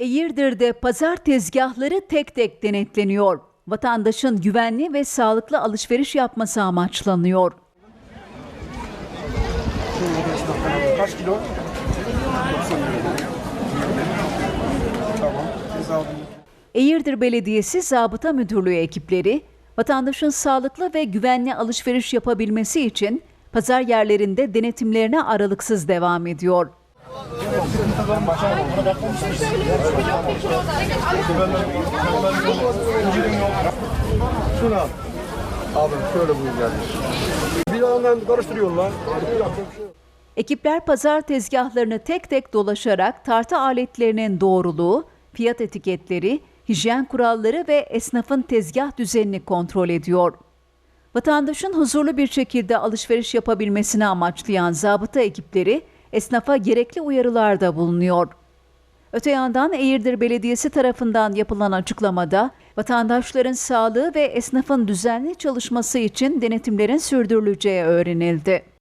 Eğirdir'de pazar tezgahları tek tek denetleniyor. Vatandaşın güvenli ve sağlıklı alışveriş yapması amaçlanıyor. Kaç kilo? Eğirdir Belediyesi Zabıta Müdürlüğü ekipleri vatandaşın sağlıklı ve güvenli alışveriş yapabilmesi için pazar yerlerinde denetimlerine aralıksız devam ediyor. Şunu. Abi şöyle buyur kardeşim. Bir yandan karıştırıyorlar. Ekipler pazar tezgahlarını tek tek dolaşarak tartı aletlerinin doğruluğu, fiyat etiketleri, hijyen kuralları ve esnafın tezgah düzenini kontrol ediyor. Vatandaşın huzurlu bir şekilde alışveriş yapabilmesini amaçlayan zabıta ekipleri esnafa gerekli uyarılarda bulunuyor. Öte yandan Eğirdir Belediyesi tarafından yapılan açıklamada vatandaşların sağlığı ve esnafın düzenli çalışması için denetimlerin sürdürüleceği öğrenildi.